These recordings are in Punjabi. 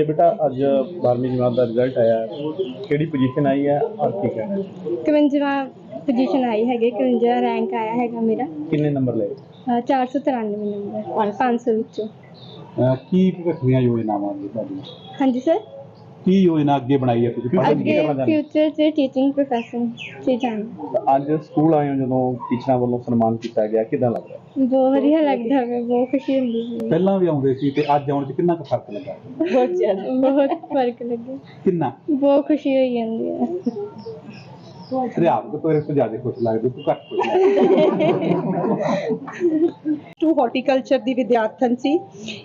ਹੈ ਬੇਟਾ ਅੱਜ 12ਵੀਂ ਜਮਾਤ ਦਾ ਰਿਜ਼ਲਟ ਆਇਆ। ਹੈ। ਕਿਹੜੀ ਪੋਜੀਸ਼ਨ ਆਈ ਹੈ? ਔਰ ਕੀ ਕਹਿਣਾ? ਹੈ? 51ਵਾਂ ਪੋਜੀਸ਼ਨ ਆਈ ਹੈਗੀ 51 ਰੈਂਕ ਆਇਆ ਹੈਗਾ ਮੇਰਾ। ਕਿੰਨੇ ਨੰਬਰ ਲਏ? ਅਹ 493 ਨੰਬਰ 500 ਵਿੱਚੋਂ। ਅਹ ਕੀ ਭਵਿੱਖ ਦੀਆਂ ਯੋਜਨਾਵਾਂ ਨੇ ਤੁਹਾਡੀਆਂ? ਹਾਂਜੀ ਸਰ ਕੀ ਯੋਜਨਾ ਅੱਗੇ ਬਣਾਈ ਹੈ? ਤੁਸੀਂ ਪੜ੍ਹਨ ਅੱਗੇ ਕਰਨਾ ਚਾਹੁੰਦੇ ਫਿਊਚਰ 'ਚ ਟੀਚਿੰਗ ਪ੍ਰੋਫੈਸ਼ਨ 'ਚ ਜਾਣਾ। ਹੋ? ਅੱਜ ਸਕੂਲ ਆਏ ਹੋ ਜਦੋਂ ਟੀਚਰਾਂ ਵੱਲੋਂ ਸਨਮਾਨ ਕੀਤਾ ਗਿਆ ਕਿਦਾਂ ਲੱਗ ਰਿਹਾ? ਬਹੁਤ ਵਧੀਆ ਲੱਗਦਾ ਹੈ ਬਹੁਤ ਖੁਸ਼ੀ ਹੁੰਦੀ ਹੈ ਪਹਿਲਾਂ ਵੀ ਆਉਂਦੇ ਸੀ ਤੇ ਅੱਜ ਆਉਣ 'ਚ ਕਿੰਨਾ ਕੁ ਫ਼ਰਕ ਲੱਗਾ? ਬਹੁਤ ਜ਼ਿਆਦਾ। ਬਹੁਤ ਫ਼ਰਕ ਲੱਗਿਆ। ਕਿੰਨਾ? ਬਹੁਤ ਖੁਸ਼ੀ ਹੋਈ ਜਾਂਦੀ ਹੈ ਅਧਿਆਪਕ ਤੇਰੇ ਤੋਂ ਜ਼ਿਆਦਾ ਖੁਸ਼ ਲੱਗਦੇ ਤੂੰ ਘੱਟ ਖੁਸ਼ ਟੂ ਹਾਰਟੀਕਲਚਰ ਦੀ ਵਿਦਿਆਰਥਣ ਸੀ।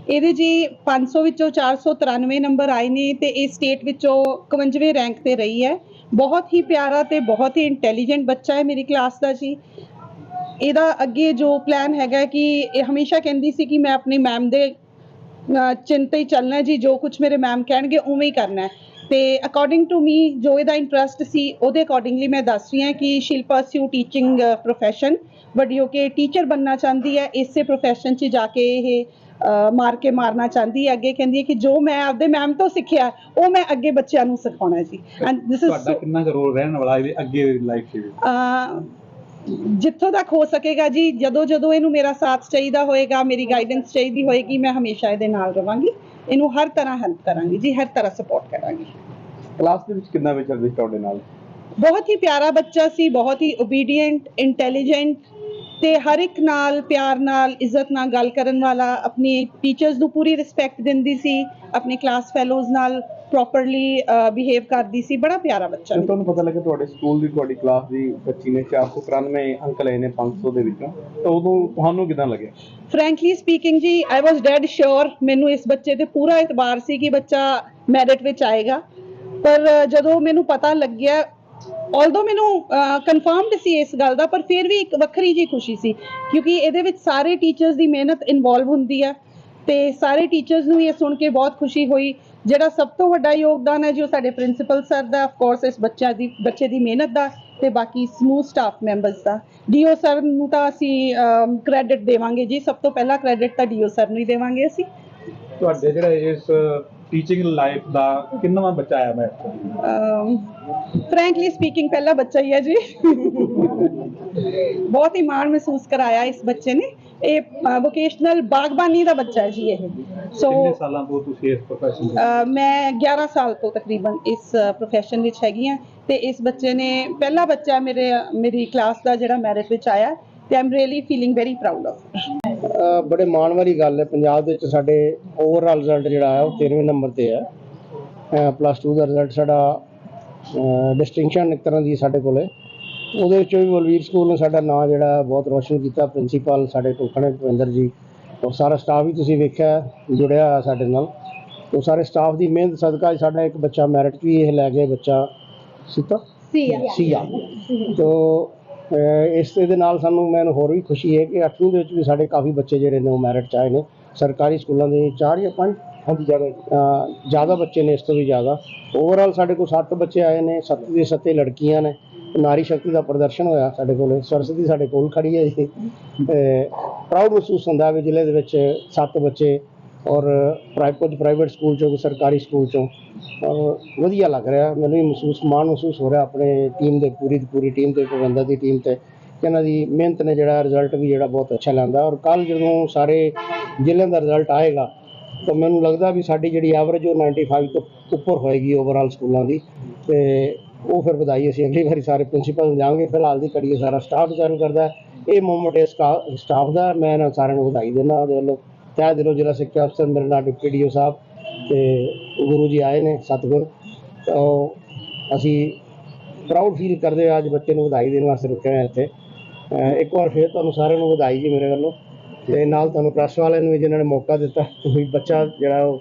ਇਹਦੇ ਜੀ 500 ਵਿੱਚੋਂ 493 ਨੰਬਰ ਆਏ ਨੇ ਤੇ ਇਹ ਸਟੇਟ ਵਿੱਚੋਂ 51ਵੇਂ ਰੈਂਕ ਤੇ ਰਹੀ ਹੈ। ਬਹੁਤ ਹੀ ਪਿਆਰਾ ਤੇ ਬਹੁਤ ਹੀ ਇੰਟੈਲੀਜੈਂਟ ਬੱਚਾ ਹੈ ਮੇਰੀ ਕਲਾਸ ਦਾ ਜੀ। ਇਹਦਾ ਅੱਗੇ ਜੋ ਪਲਾਨ ਹੈਗਾ ਕਿ ਇਹ ਹਮੇਸ਼ਾ ਕਹਿੰਦੀ ਸੀ ਕਿ ਮੈਂ ਆਪਣੀ ਮੈਮ ਦੇ ਅਹ, ਹੀ ਚੱਲਣਾ ਜੀ ਜੋ ਕੁਝ ਮੇਰੇ ਮੈਮ ਕਹਿਣਗੇ ਉਵੇਂ ਹੀ ਕਰਨਾ ਹੈ। ਤੇ ਅਕੋਰਡਿੰਗ ਟੂ ਮੀ ਜੋ ਇਹਦਾ ਇੰਟਰਸਟ ਸੀ ਉਹਦੇ ਅਕੋਰਡਿੰਗਲੀ ਮੈਂ ਦੱਸ ਰਹੀ ਹਾਂ ਕਿ she'll pursue teaching profession but ਜੋ ਕਿ ਟੀਚਰ ਬੰਨਣਾ ਚਾਹੁੰਦੀ ਹੈ ਇਸੇ ਪ੍ਰੋਫੈਸ਼ਨ 'ਚ ਜਾ ਕੇ ਇਹ ਮਾਰ ਕੇ ਮਾਰਨਾ ਚਾਹੁੰਦੀ ਹੈ। ਅੱਗੇ ਕਹਿੰਦੀ ਹੈ ਕਿ ਜੋ ਮੈਂ ਆਪਦੇ ਮੈਮ ਤੋਂ ਸਿੱਖਿਆ ਉਹ ਮੈਂ ਅੱਗੇ ਬੱਚਿਆਂ ਨੂੰ ਸਿਖਾਉਣਾ ਹੈ ਜੀ ਐਂਡ ਦਿਸ ਤੁਹਾਡਾ ਇਜ਼ ਕਿੰਨਾ ਕੁ ਰੋਲ ਰਹਿਣ ਵਾਲਾ ਇਹਦੇ ਅੱਗੇ ਲਾਈਫ ਦੇ ਵਿੱਚ? ਜਿੱਥੋਂ ਤੱਕ ਹੋ ਸਕੇਗਾ ਜੀ ਜਦੋਂ ਜਦੋਂ ਇਹਨੂੰ ਮੇਰਾ ਸਾਥ ਚਾਹੀਦਾ ਹੋਏਗਾ ਮੇਰੀ ਗਾਈਡੈਂਸ ਚਾਹੀਦੀ ਹੋਏਗੀ ਮੈਂ ਹਮੇਸ਼ਾ ਇਹਦੇ ਨਾਲ ਰਵਾਂਗੀ। ਇਹਨੂੰ ਹਰ ਤਰ੍ਹਾਂ ਹੈਲਪ ਕਰਾਂਗੀ ਜੀ ਹਰ ਤਰ੍ਹਾਂ ਸਪੋਰਟ ਕਰਾਂਗੀ। ਕਲਾਸ ਦੇ ਵਿੱਚ ਕਿੰਨਾ ਵਿਚਰਦੇ ਸੀ ਤੁਹਾਡੇ ਨਾਲ? ਬਹੁਤ ਹੀ ਪਿਆਰਾ ਬੱਚਾ ਸੀ ਬਹੁਤ ਹੀ ਓਬੀਡੀਐਂਟ ਇੰਟੈਲੀਜੈਂਟ ਤੇ ਹਰ ਇੱਕ ਨਾਲ ਪਿਆਰ ਨਾਲ ਇੱਜ਼ਤ ਨਾਲ ਗੱਲ ਕਰਨ ਵਾਲਾ ਆਪਣੀ ਟੀਚਰਸ ਨੂੰ ਪੂਰੀ ਰਿਸਪੈਕਟ ਦਿੰਦੀ ਸੀ ਆਪਣੇ ਕਲਾਸ ਫੈਲੋਜ਼ ਨਾਲ। ਪ੍ਰੋਪਰਲੀ ਬਿਹੇਵ ਕਰਦੀ ਸੀ। ਬੜਾ ਪਿਆਰਾ ਬੱਚਾ ਤੁਹਾਨੂੰ ਪਤਾ ਲੱਗਾ ਤੁਹਾਡੇ ਸਕੂਲ ਦੀ ਤੁਹਾਡੀ ਕਲਾਸ ਦੀ ਬੱਚੀ ਨੇ 493 ਅੰਕ ਲਏ ਨੇ 500 ਦੇ ਵਿੱਚੋਂ। ਤਾਂ ਉਦੋਂ ਤੁਹਾਨੂੰ ਕਿਦਾਂ ਲੱਗਿਆ? ਫ੍ਰੈਂਕਲੀ ਸਪੀਕਿੰਗ ਜੀ ਆਈ ਵਾਸ ਡੈਡ ਸ਼ੋਰ ਮੈਨੂੰ ਇਸ ਬੱਚੇ ਤੇ ਪੂਰਾ ਇਤਬਾਰ ਸੀ ਕਿ ਬੱਚਾ ਮੈਰਿਟ ਵਿੱਚ ਆਏਗਾ। ਪਰ ਜਦੋਂ ਮੈਨੂੰ ਪਤਾ ਲੱਗਿਆ ਆਲਦੋ ਮੈਨੂੰ ਕਨਫਰਮਡ ਸੀ ਇਸ ਗੱਲ ਦਾ ਪਰ ਫਿਰ ਵੀ ਇੱਕ ਵੱਖਰੀ ਜੀ ਖੁਸ਼ੀ ਸੀ। ਕਿਉਂਕਿ ਇਹਦੇ ਵਿੱਚ ਸਾਰੇ ਟੀਚਰਸ ਦੀ ਮਿਹਨਤ ਇਨਵੋਲਵ ਹੁੰਦੀ ਹੈ ਤੇ ਸਾਰੇ ਟੀਚਰਸ ਨੂੰ ਇਹ ਸੁਣ ਕੇ ਬਹੁਤ ਖੁਸ਼ੀ ਹੋਈ। ਜਿਹੜਾ ਸਭ ਤੋਂ ਵੱਡਾ ਯੋਗਦਾਨ ਹੈ ਜੋ ਸਾਡੇ ਪ੍ਰਿੰਸੀਪਲ ਸਰ ਦਾ ਆਫ ਕੋਰਸ ਇਸ ਬੱਚਾ ਦੀ ਬੱਚੇ ਦੀ ਮਿਹਨਤ ਦਾ ਤੇ ਬਾਕੀ ਸਮੂਹ ਸਟਾਫ ਮੈਂਬਰਸ ਦਾ। ਡੀਓ ਸਰ ਨੂੰ ਤਾਂ ਅਸੀਂ ਕ੍ਰੈਡਿਟ ਦੇਵਾਂਗੇ ਜੀ। ਸਭ ਤੋਂ ਪਹਿਲਾ ਕ੍ਰੈਡਿਟ ਤਾਂ ਡੀਓ ਸਰ ਨੂੰ ਹੀ ਦੇਵਾਂਗੇ ਅਸੀਂ। ਤੁਹਾਡੇ ਜਿਹੜਾ ਇਸ ਟੀਚਿੰਗ ਲਾਈਫ ਦਾ ਕਿੰਨਵਾਂ ਬੱਚਾ ਆਇਆ ਮੈਂ ਫ੍ਰੈਂਕਲੀ ਸਪੀਕਿੰਗ ਪਹਿਲਾ ਬੱਚਾ ਹੀ ਹੈ ਜੀ। ਬਹੁਤ ਹੀ ਮਾਣ ਮਹਿਸੂਸ ਕਰਾਇਆ ਇਸ ਬੱਚੇ ਨੇ। ਇਹ ਵੋਕੇਸ਼ਨਲ ਬਾਗਬਾਨੀ ਦਾ ਬੱਚਾ ਹੈ ਜੀ ਇਹ। ਸੋ ਕਿੰਨੇ ਸਾਲਾਂ ਤੋਂ ਤੁਸੀਂ ਇਸ ਪ੍ਰੋਫੈਸ਼ਨ ਦੇ ਅਹ ਮੈਂ 11 ਸਾਲ ਤੋਂ ਤਕਰੀਬਨ ਇਸ ਪ੍ਰੋਫੈਸ਼ਨ ਵਿੱਚ ਹੈਗੀ ਹਾਂ ਤੇ ਇਸ ਬੱਚੇ ਨੇ ਪਹਿਲਾ ਬੱਚਾ ਮੇਰੇ ਮੇਰੀ ਕਲਾਸ ਦਾ ਜਿਹੜਾ ਮੈਰਿਟ ਵਿੱਚ ਆਇਆ ਤੇ I'm really feeling very proud of ਬੜੇ ਮਾਣ ਵਾਲੀ ਗੱਲ ਹੈ। ਪੰਜਾਬ ਦੇ ਵਿੱਚ ਸਾਡੇ ਓਵਰਆਲ ਰਿਜ਼ਲਟ ਜਿਹੜਾ ਹੈ ਉਹ 13ਵੇਂ ਨੰਬਰ ਤੇ ਹੈ। ਪਲੱਸ 2 ਦਾ ਰਿਜ਼ਲਟ ਸਾਡਾ ਡਿਸਟਿੰਕਸ਼ਨ ਇੱਕ ਤਰ੍ਹਾਂ ਦੀ ਸਾਡੇ ਕੋਲੇ ਉਹਦੇ ਵਿੱਚੋਂ ਵੀ ਬਲਵੀਰ ਸਕੂਲ ਨੇ ਸਾਡਾ ਨਾਂ ਜਿਹੜਾ ਬਹੁਤ ਰੋਸ਼ਨ ਕੀਤਾ ਪ੍ਰਿੰਸੀਪਲ ਸਾਡੇ ਟੋਕਣੇ ਭਵਿੰਦਰ ਜੀ ਔਰ ਸਾਰਾ ਸਟਾਫ ਵੀ ਤੁਸੀਂ ਵੇਖਿਆ ਜੁੜਿਆ ਹੋਇਆ ਸਾਡੇ ਨਾਲ। ਉਹ ਸਾਰੇ ਸਟਾਫ ਦੀ ਮਿਹਨਤ ਸਦਕਾ ਸਾਡਾ ਇੱਕ ਬੱਚਾ ਮੈਰਿਟ ਵੀ ਇਹ ਲੈ ਗਿਆ ਬੱਚਾ ਸੀਤਾ? ਸੀਆ। ਸੀਆ। ਤੋ ਅਹ ਇਸ ਦੇ ਨਾਲ ਸਾਨੂੰ ਮੈਨੂੰ ਹੋਰ ਵੀ ਖੁਸ਼ੀ ਹੈ ਕਿ 8ਵੀਂ ਦੇ ਵਿੱਚ ਵੀ ਸਾਡੇ ਕਾਫੀ ਬੱਚੇ ਜਿਹੜੇ ਨੇ ਉਹ ਮੈਰਿਟ ਚ ਆਏ ਨੇ। ਸਰਕਾਰੀ ਸਕੂਲਾਂ ਦੇ 4 ਜਾਂ 5 ਹਾਂਜੀ ਜ਼ਿਆਦਾ ਜ਼ਿਆਦਾ ਬੱਚੇ ਨੇ ਇਸ ਤੋਂ ਵੀ ਜ਼ਿਆਦਾ। ਓਵਰਆਲ ਸਾਡੇ ਕੋਲ 7 ਬੱਚੇ ਆਏ ਨੇ 7 ਦੇ 7 ਲੜਕੀਆਂ ਨੇ। ਨਾਰੀ ਸ਼ਕਤੀ ਦਾ ਪ੍ਰਦਰਸ਼ਨ ਹੋਇਆ ਸਾਡੇ ਕੋਲ ਸਰਸਤੀ ਸਾਡੇ ਕੋਲ ਖੜੀ ਹੈ ਜੀ। ਪ੍ਰਾਊਡ ਮਹਿਸੂਸ ਹੁੰਦਾ ਵੀ ਜ਼ਿਲ੍ਹੇ ਦੇ ਵਿੱਚ ਸੱਤ ਬੱਚੇ ਔਰ ਪ੍ਰਾਈਵੇਟ ਕੁਝ ਪ੍ਰਾਈਵੇਟ ਸਕੂਲ ਚੋਂ, ਕੁਝ ਸਰਕਾਰੀ ਸਕੂਲ ਚੋਂ। ਔਰ ਵਧੀਆ ਲੱਗ ਰਿਹਾ, ਮੈਨੂੰ ਵੀ ਮਹਿਸੂਸ, ਮਾਣ ਮਹਿਸੂਸ ਹੋ ਰਿਹਾ ਆਪਣੇ ਟੀਮ ਦੇ, ਪੂਰੀ ਦੀ ਪੂਰੀ ਟੀਮ ਤੇ ਪ੍ਰਬੰਧਕ ਦੀ ਟੀਮ ਤੇ ਕਿ ਇਹਨਾਂ ਦੀ ਮਿਹਨਤ ਨੇ ਜਿਹੜਾ ਰਿਜ਼ਲਟ ਵੀ ਜਿਹੜਾ ਬਹੁਤ ਅੱਛਾ ਲੈਂਦਾ ਔਰ ਕੱਲ ਜਦੋਂ ਸਾਰੇ ਜ਼ਿਲ੍ਹਿਆਂ ਦਾ ਰਿਜ਼ਲਟ ਆਏਗਾ, ਤਾਂ ਮੈਨੂੰ ਲੱਗਦਾ ਵੀ ਸਾਡੀ ਜਿਹੜੀ ਐਵਰੇਜ ਉਹ 95 ਤੋਂ ਉੱਪਰ ਹੋਏਗੀ ਓਵਰਆਲ ਸਕੂਲਾਂ ਦੀ। ਤੇ ਉਹ ਫਿਰ ਵਧਾਈ ਅਸੀਂ ਅਗਲੀ ਵਾਰੀ ਸਾਰੇ ਪ੍ਰਿੰਸੀਪਲ ਨੂੰ ਜਾਵਾਂਗੇ। ਫਿਲਹਾਲ ਦੀ ਕੜੀਏ ਸਾਰਾ ਸਟਾਫ ਡਿਜ਼ਾਈਨ ਕਰਦਾ ਇਹ ਮੂਵਮੈਂਟ ਇਸ ਸਟਾਫ ਦਾ ਮੈਂ ਇਹਨਾਂ ਸਾਰਿਆਂ ਨੂੰ ਵਧਾਈ ਦਿੰਦਾ ਉਹਦੇ ਵੱਲੋਂ। ਤਹਿ ਦਿਲੋਂ ਜ਼ਿਲ੍ਹਾ ਸਿੱਖਿਆ ਅਫਸਰ ਮੇਰੇ ਨਾਲ ਡਿਪਟੀ ਡੀਓ ਸਾਹਿਬ ਤੇ ਗੁਰੂ ਜੀ ਆਏ ਨੇ ਸਤਿਗੁਰ। ਤਾਂ ਅਸੀਂ ਪ੍ਰਾਊਡ ਫੀਲ ਕਰਦੇ ਹਾਂ ਅੱਜ ਬੱਚੇ ਨੂੰ ਵਧਾਈ ਦੇਣ ਵਾਸਤੇ ਰੁਕੇ ਹੋਏ ਇੱਥੇ। ਇੱਕ ਵਾਰ ਫਿਰ ਤੁਹਾਨੂੰ ਸਾਰਿਆਂ ਨੂੰ ਵਧਾਈ ਜੀ ਮੇਰੇ ਵੱਲੋਂ। ਤੇ ਨਾਲ ਤੁਹਾਨੂੰ ਪ੍ਰੈਸ ਵਾਲਿਆਂ ਨੂੰ ਵੀ ਜਿਨ੍ਹਾਂ ਨੇ ਮੌਕਾ ਦਿੱਤਾ ਕੋਈ ਬੱਚਾ ਜਿਹੜਾ ਉਹ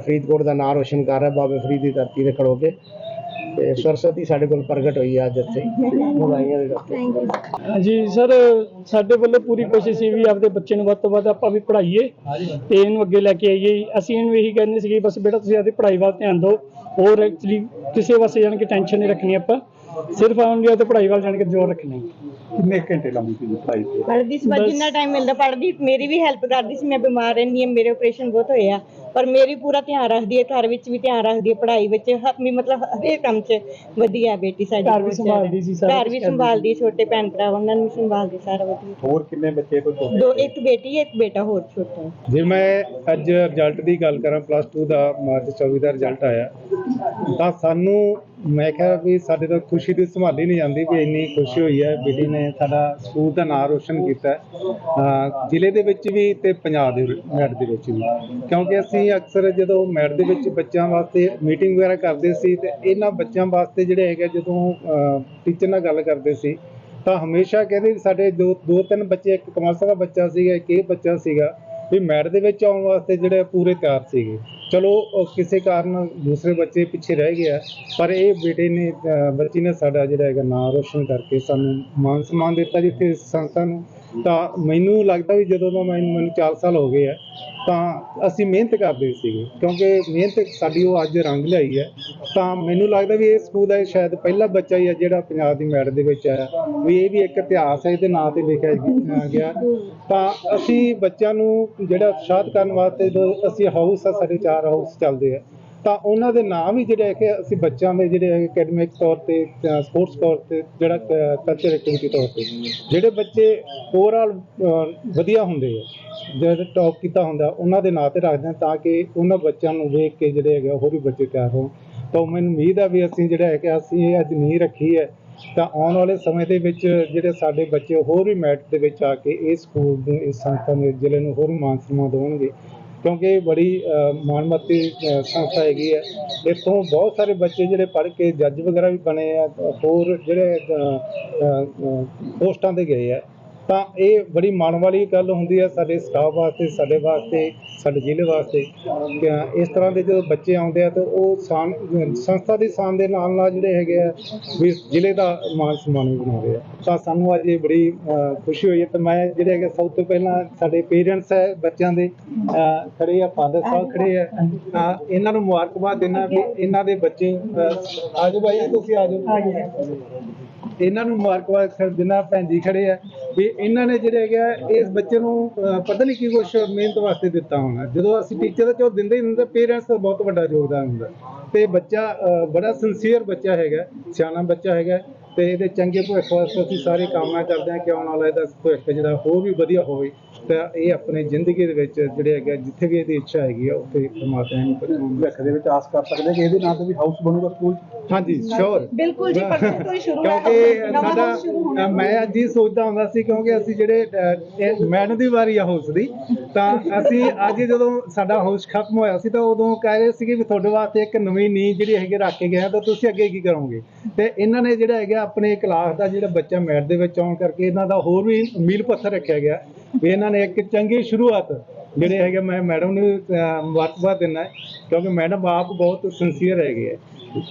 ਫਰੀਦਕੋਟ ਦਾ ਨਾਂ ਰੋਸ਼ਨ ਕਰ ਰਿਹਾ, ਬਾਬੇ ਫਰੀਦ ਦੀ ਧਰਤੀ ਤੇ ਖੜੋ ਕੇ। ਤੇ ਸਰਸਵਤੀ ਸਾਡੇ ਕੋਲ ਪ੍ਰਗਟ ਹੋਈ ਹੈ ਅੱਜ ਇੱਥੇ। ਵਧਾਈਆਂ ਦੇ ਯੂ ਜੀ ਸਰ ਸਾਡੇ ਵੱਲੋਂ ਪੂਰੀ ਕੋਸ਼ਿਸ਼ ਸੀ ਵੀ ਆਪਦੇ ਬੱਚੇ ਨੂੰ ਵੱਧ ਤੋਂ ਵੱਧ ਆਪਾਂ ਵੀ ਪੜ੍ਹਾਈਏ ਤੇ ਇਹਨੂੰ ਅੱਗੇ ਲੈ ਕੇ ਆਈਏ। ਅਸੀਂ ਇਹਨੂੰ ਇਹੀ ਕਹਿੰਦੇ ਸੀਗੇ ਬਸ ਬੇਟਾ ਤੁਸੀਂ ਆਪਦੀ ਪੜ੍ਹਾਈ ਵੱਲ ਧਿਆਨ ਦਿਓ। ਹੋਰ ਐਕਚੁਅਲੀ ਕਿਸੇ ਵਾਸਤੇ ਜਾਣ ਕੇ ਟੈਨਸ਼ਨ ਨਹੀਂ ਰੱਖਣੀ ਆਪਾਂ। ਸਿਰਫ ਆਉਣ ਆਪਦੀ ਪੜ੍ਹਾਈ ਵੱਲ ਜਾਣ ਕੇ ਜ਼ੋਰ ਰੱਖਣਾ ਹੈ। ਕਿੰਨੇ ਘੰਟੇ ਲਾਉਂਦੀ ਸੀ ਪੜ੍ਹਾਈ ਤੇ? ਪੜ੍ਹਦੀ ਸੀ ਬਸ ਜਿੰਨਾ ਟਾਈਮ ਮਿਲਦਾ ਪੜ੍ਹਦੀ ਮੇਰੀ ਵੀ ਹੈਲਪ ਕਰਦੀ ਸੀ ਮੈਂ ਬਿਮਾਰ ਰਹਿੰਦੀ ਹਾਂ ਮੇਰੇ ਆਪਰੇਸ਼ਨ ਬਹੁਤ ਹੋਏ ਆ। ਪਰ ਮੇਰੀ ਪੂਰਾ ਧਿਆਨ ਰੱਖਦੀ ਹੈ ਘਰ ਵਿੱਚ ਵੀ ਧਿਆਨ ਰੱਖਦੀ ਹੈ ਪੜ੍ਹਾਈ ਵਿੱਚ ਹ- ਵੀ ਮਤਲਬ ਹਰੇਕ ਕੰਮ 'ਚ ਵਧੀਆ ਹੈ ਬੇਟੀ ਸਾਡੀ ਘਰ ਵੀ ਬਹੁਤ ਜ਼ਿਆਦਾ। ਸੰਭਾਲਦੀ ਸੀ, ਸਾਰਾ ਘਰ ਵੀ ਕਰਦੀ ਸੰਭਾਲਦੀ ਹੈ, ਛੋਟੇ ਭੈਣ ਭਰਾ ਉਹਨਾਂ ਨੂੰ ਵੀ ਸੰਭਾਲਦੀ ਸਾਰਾ ਵਧੀਆ ਹੋਰ ਕਿੰਨੇ ਬੱਚੇ ਕੋਈ ਛੋਟੇ ਦੋ ਇੱਕ ਬੇਟੀ ਹੈ ਇੱਕ ਬੇਟਾ ਹੋਰ ਛੋਟਾ। ਹੈ ਜੇ ਮੈਂ ਅੱਜ ਰਿਜ਼ਲਟ ਦੀ ਗੱਲ ਕਰਾਂ ਪਲੱਸ 2 ਦਾ ਮਾਰਚ 24 ਦਾ ਰਿਜ਼ਲਟ ਆਇਆ ਤਾਂ ਸਾਨੂੰ ਮੈਂ ਕਿਹਾ ਵੀ ਸਾਡੇ ਤੋਂ ਖੁਸ਼ੀ ਦੀ ਸੰਭਾਲੀ ਨਹੀਂ ਜਾਂਦੀ ਵੀ ਇੰਨੀ ਖੁਸ਼ੀ ਹੋਈ ਹੈ। ਬੇਟੀ ਨੇ ਸਾਡਾ ਸਕੂਲ ਦਾ ਨਾਮ ਰੋਸ਼ਨ ਕੀਤਾ ਹੈ। ਅਹ ਜ਼ਿਲ੍ਹੇ ਦੇ ਵਿੱਚ ਵੀ ਤੇ ਪੰਜਾਬ ਦੇ ਮੈਟ ਦੇ ਵਿੱਚ ਵੀ। ਕਿਉਂਕਿ ਅਸੀਂ ਅਕਸਰ ਜਦੋਂ ਮੈਟ ਦੇ ਵਿੱਚ ਬੱਚਿਆਂ ਵਾਸਤੇ ਮੀਟਿੰਗ ਵਗੈਰਾ ਕਰਦੇ ਸੀ ਤੇ ਇਹਨਾਂ ਬੱਚਿਆਂ ਵਾਸਤੇ ਜਿਹੜੇ ਹੈਗੇ ਜਦੋਂ ਟੀਚਰ ਨਾਲ ਗੱਲ ਕਰਦੇ ਸੀ, ਤਾਂ ਹਮੇਸ਼ਾ ਕਹਿੰਦੇ ਵੀ ਸਾਡੇ ਦੋ ਦੋ ਤਿੰਨ ਬੱਚੇ, ਇੱਕ ਕਮਰਸ ਦਾ ਬੱਚਾ ਸੀਗਾ, ਇੱਕ ਇਹ ਬੱਚਾ ਸੀਗਾ। ਵੀ ਮੈਟ ਦੇ ਵਿੱਚ ਆਉਣ ਵਾਸਤੇ ਜਿਹੜੇ ਪੂਰੇ ਤਿਆਰ ਸੀਗੇ। ਚਲੋ, ਉਹ ਕਿਸੇ ਕਾਰਨ ਦੂਸਰੇ ਬੱਚੇ ਪਿੱਛੇ ਰਹਿ ਗਿਆ, ਪਰ ਇਹ ਬੇਟੇ ਨੇ, ਅਹ ਬੱਚੀ ਨੇ ਸਾਡਾ ਜਿਹੜਾ ਹੈਗਾ ਨਾਮ ਰੋਸ਼ਨ ਕਰਕੇ ਸਾਨੂੰ ਮਾਨ ਸਨਮਾਨ ਦਿੱਤਾ ਜਿੱਥੇ ਸੰਸਥਾ ਨੂੰ। ਤਾਂ ਮੈਨੂੰ ਲੱਗਦਾ ਵੀ ਜਦੋਂ ਦਾ ਮੈਂ ਮੈਨੂੰ 4 ਸਾਲ ਹੋ ਗਏ ਆ, ਤਾਂ ਅਸੀਂ ਮਿਹਨਤ ਕਰਦੇ ਸੀਗੇ, ਕਿਉਂਕਿ ਮਿਹਨਤ ਸਾਡੀ ਉਹ ਅੱਜ ਰੰਗ ਲਿਆਈ ਹੈ। ਤਾਂ ਮੈਨੂੰ ਲੱਗਦਾ ਵੀ ਇਹ ਸਕੂਲ ਦਾ ਸ਼ਾਇਦ ਪਹਿਲਾ ਬੱਚਾ ਹੀ ਹੈ ਜਿਹੜਾ ਪੰਜਾਬ ਦੀ ਮੈਟ ਦੇ ਵਿੱਚ ਆਇਆ। ਵੀ ਇਹ ਵੀ ਇੱਕ ਇਤਿਹਾਸ ਹੈ, ਇਹਦੇ ਨਾਂ ਤੇ ਲਿਖਿਆ ਗਿਆ- ਤਾਂ ਅਸੀਂ ਬੱਚਿਆਂ ਨੂੰ ਜਿਹੜਾ ਉਤਸ਼ਾਹਤ ਕਰਨ ਵਾਸਤੇ ਜੋ ਅਸੀਂ ਹਾਊਸ ਆ, ਸਾਡੇ ਚਾਰ ਹਾਊਸ ਚੱਲਦੇ ਆ। ਤਾਂ ਉਹਨਾਂ ਦੇ ਨਾਮ ਵੀ ਜਿਹੜੇ ਹੈ ਕਿ ਅਸੀਂ ਬੱਚਿਆਂ ਦੇ ਜਿਹੜੇ ਅਕੈਡਮਿਕ ਤੌਰ ਤੇ ਸਪੋਰਟਸ ਤੌਰ ਤੇ ਜਿਹੜਾ ਕਲਚਰ ਐਕਟੀਵਿਟੀ ਤੌਰ ਤੇ, ਜਿਹੜੇ ਬੱਚੇ ਓਵਰਆਲ ਵਧੀਆ ਹੁੰਦੇ ਆ, ਜਿਹੜੇ ਟੌਪ ਕੀਤਾ ਹੁੰਦਾ, ਉਹਨਾਂ ਦੇ ਨਾਂ ਤੇ ਰੱਖਦੇ ਹਾਂ ਤਾਂ ਕਿ ਉਹਨਾਂ ਬੱਚਿਆਂ ਨੂੰ ਵੇਖ ਕੇ ਜਿਹੜੇ ਹੈਗੇ ਆ, ਹੋਰ ਵੀ ਬੱਚੇ ਤਿਆਰ ਹੋਣ। ਤਾਂ ਮੈਨੂੰ ਉਮੀਦ ਆ ਵੀ ਅਸੀਂ ਜਿਹੜਾ ਹੈ ਕਿ ਅਸੀਂ ਇਹ ਅੱਜ ਨੀਂਹ ਰੱਖੀ ਹੈ, ਤਾਂ ਆਉਣ ਵਾਲੇ ਸਮੇਂ ਦੇ ਵਿੱਚ ਜਿਹੜੇ ਸਾਡੇ ਬੱਚੇ ਹੋਰ ਵੀ ਮੈਟ ਦੇ ਵਿੱਚ ਆ ਕੇ ਇਸ ਸਕੂਲ ਨੂੰ, ਇਸ ਸੰਸਥਾ ਨੂੰ ਇਸ ਜ਼ਿਲ੍ਹੇ ਨੂੰ ਹੋਰ ਵੀ ਮਾਨ ਸਨਮਾਨ ਦੇਣਗੇ। ਕਿਉਂਕਿ ਬੜੀ ਅ, ਮਾਣਮੱਤੀ ਸੰਸਥਾ ਹੈਗੀ ਹੈ। ਇੱਥੋਂ ਬਹੁਤ ਸਾਰੇ ਬੱਚੇ ਜਿਹੜੇ ਪੜ੍ਹ ਕੇ ਜੱਜ ਵਗੈਰਾ ਵੀ ਬਣੇ ਆ ਹੋਰ ਜਿਹੜੇ ਪੋਸਟਾਂ ਤੇ ਗਏ ਆ। ਤਾਂ ਇਹ ਬੜੀ ਮਾਣ ਵਾਲੀ ਗੱਲ ਹੁੰਦੀ ਹੈ ਸਾਡੇ ਸਟਾਫ ਵਾਸਤੇ ਸਾਡੇ ਵਾਸਤੇ ਸਾਡੇ ਜ਼ਿਲ੍ਹੇ ਵਾਸਤੇ ਕਿ ਇਸ ਤਰ੍ਹਾਂ ਦੇ ਜਦੋਂ ਬੱਚੇ ਆਉਂਦੇ ਆ ਤਾਂ ਉਹ ਸਾਨ ਸੰਸਥਾ ਦੀ ਸ਼ਾਨ ਦੇ ਨਾਲ ਨਾਲ ਜਿਹੜੇ ਹੈਗੇ ਆ ਵੀ ਜ਼ਿਲ੍ਹੇ ਦਾ ਮਾਨ ਸਨਮਾਨ ਵੀ ਬਣਾਉਂਦੇ ਆ। ਤਾਂ ਸਾਨੂੰ ਅੱਜ ਇਹ ਬੜੀ ਖੁਸ਼ੀ ਹੋਈ ਹੈ ਤੇ ਮੈਂ ਜਿਹੜੇ ਹੈਗੇ ਸਭ ਤੋਂ ਪਹਿਲਾਂ ਸਾਡੇ ਪੇਰੈਂਟਸ ਹੈ ਬੱਚਿਆਂ ਦੇ ਖੜੇ ਆ ਫਾਦਰ ਸਾਹਿਬ ਖੜੇ ਆ। ਇਹਨਾਂ ਨੂੰ ਮੁਬਾਰਕਬਾਦ ਦੇਣਾ ਵੀ ਇਹਨਾਂ ਦੇ ਬੱਚੇ ਅ, ਆਜੋ ਭਾਈ ਤੁਸੀਂ ਆਜੋ ਇਹਨਾਂ ਨੂੰ ਮੁਬਾਰਕਬਾਦ ਕਰ ਭੈਣ ਜੀ ਖੜੇ ਆ ਵੀ ਇਹਨਾਂ ਨੇ ਜਿਹੜੇ ਹੈਗੇ ਆ ਇਸ ਬੱਚੇ ਨੂੰ ਅਹ, ਪਤਾ ਨਹੀਂ ਕੀ ਕੁਛ ਮਿਹਨਤ ਵਾਸਤੇ ਦਿੱਤਾ ਹੋਣਾ। ਜਦੋਂ ਅਸੀਂ ਟੀਚਰ ਦਾ ਚੋ ਦਿੰਦੇ ਹੀ ਹੁੰਦੇ ਪੇਰੈਂਟਸ ਦਾ ਬਹੁਤ ਵੱਡਾ ਯੋਗਦਾਨ ਹੁੰਦਾ। ਤੇ ਬੱਚਾ ਅਹ, ਬੜਾ ਸਿੰਸੀਅਰ ਬੱਚਾ ਹੈਗਾ ਸਿਆਣਾ ਬੱਚਾ ਹੈਗਾ ਤੇ ਇਹਦੇ ਚੰਗੇ ਭਵਿੱਖ ਵਾਸਤੇ ਅਸੀਂ ਸਾਰੇ ਕਾਮਨਾ ਕਰਦੇ ਹਾਂ ਕਿ ਆਉਣ ਵਾਲਾ ਇਹਦਾ ਭਵਿੱਖ ਜਿਹੜਾ ਹੋਰ ਵੀ ਵਧੀਆ ਹੋਵੇ। ਤਾਂ ਇਹ ਆਪਣੇ ਜ਼ਿੰਦਗੀ ਦੇ ਵਿੱਚ ਜਿਹੜੇ ਹੈਗਾ ਜਿੱਥੇ ਵੀ ਇਹਦੀ ਇੱਛਾ ਹੈਗੀ ਆ ਉੱਥੇ ਪਰਮਾਤਮਾ ਨੂੰ ਭਵਿੱਖ ਦੇ ਵਿੱਚ ਆਸ ਕਰ ਸਕਦੇ ਕਿ ਇਹਦੇ ਨਾਂ ਤੇ ਵੀ ਹਾਊਸ ਬਣੂਗਾ ਸਕੂਲ ਹਾਂਜੀ ਸ਼ੋਰ ਬਿਲਕੁਲ ਜੀ ਪਰਸੋਂ ਤੋਂ ਹੀ ਸ਼ੁਰੂ ਹੈ ਕਿਉਂਕਿ ਸਾਡਾ ਮੈਂ ਅੱਜ ਹੀ ਸੋਚਦਾ ਹੁੰਦਾ ਸੀ ਕਿਉਂਕਿ ਅਸੀਂ ਜਿਹੜੇ ਮੈਡਮ ਦੀ ਵਾਰੀ ਆ ਹਾਊਸ ਦੀ ਤਾਂ ਅਸੀਂ ਅੱਜ ਜਦੋਂ ਸਾਡਾ ਹਾਊਸ ਖਤਮ ਹੋਇਆ ਸੀ ਤਾਂ ਉਦੋਂ ਕਹਿ ਰਹੇ ਸੀਗੇ ਵੀ ਤੁਹਾਡੇ ਵਾਸਤੇ ਇੱਕ ਨਵੀਂ ਨੀਂਹ ਜਿਹੜੀ ਹੈਗੀ ਰੱਖ ਕੇ ਗਏ ਤਾਂ ਤੁਸੀਂ ਅੱਗੇ ਕੀ ਕਰੋਗੇ? ਤੇ ਇਹਨਾਂ ਨੇ ਜਿਹੜਾ ਹੈਗਾ ਆਪਣੇ ਕਲਾਸ ਦਾ ਜਿਹੜਾ ਬੱਚਾ ਮੈਟ ਦੇ ਵਿੱਚ ਆਉਣ ਕਰਕੇ ਇਹਨਾਂ ਦਾ ਹੋਰ ਵੀ ਮੀਲ ਪੱਥਰ ਰੱਖਿਆ ਗਿਆ। ਵੀ ਇਹਨਾਂ ਨੇ ਇੱਕ ਚੰਗੀ ਸ਼ੁਰੂਆਤ ਜਿਹੜੇ ਹੈਗੇ ਮੈਂ ਮੈਡਮ ਨੂੰ ਅ, ਮੁਬਾਰਕਬਾਦ ਦਿੰਦਾ ਕਿਉਂਕਿ ਮੈਡਮ ਆਪ ਬਹੁਤ ਸਿੰਸੀਅਰ ਹੈਗੇ ਹੈ।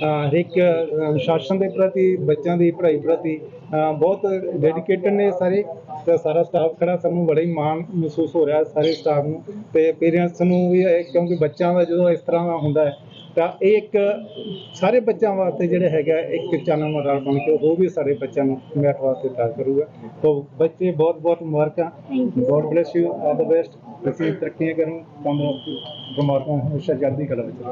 ਹਰ ਇੱਕ ਅਹ ਸ਼ਾਸਨ ਦੇ ਪ੍ਰਤੀ ਬੱਚਿਆਂ ਦੀ ਪੜ੍ਹਾਈ ਪ੍ਰਤੀ ਬਹੁਤ ਡੈਡੀਕੇਟਡ ਨੇ ਸਾਰੇ ਤੇ ਸਾਰਾ ਸਟਾਫ ਖੜਾ ਸਾਨੂੰ ਬੜਾ ਹੀ ਮਾਣ ਮਹਿਸੂਸ ਹੋ ਰਿਹਾ ਸਾਰੇ ਸਟਾਫ ਨੂੰ ਤੇ ਪੇਰੈਂਟਸ ਨੂੰ ਵੀ ਇਹ ਕਿਉਂਕਿ ਬੱਚਿਆਂ ਦਾ ਜਦੋਂ ਇਸ ਤਰ੍ਹਾਂ ਦਾ ਹੁੰਦਾ ਹੈ ਤਾਂ ਇਹ ਇੱਕ ਸਾਰੇ ਬੱਚਿਆਂ ਵਾਸਤੇ ਜਿਹੜੇ ਹੈਗਾ ਇੱਕ ਚਾਨਣ ਮਦਾਰ ਬਣ ਕੇ ਉਹ ਵੀ ਸਾਡੇ ਬੱਚਿਆਂ ਨੂੰ ਮੈਟ ਵਾਸਤੇ ਤਿਆਰ ਕਰੂਗਾ। ਤਾਂ ਬੱਚੇ ਬਹੁਤ ਬਹੁਤ ਮੁਬਾਰਕਾਂ। God bless you all the best ਤੁਸੀਂ ਤਰੱਕੀਆਂ ਕਰੋ। ਤੁਹਾਨੂੰ ਪਰਮਾਤਮਾ ਹਮੇਸ਼ਾ ਜਲਦੀ ਕਲਾ ਵਿੱਚ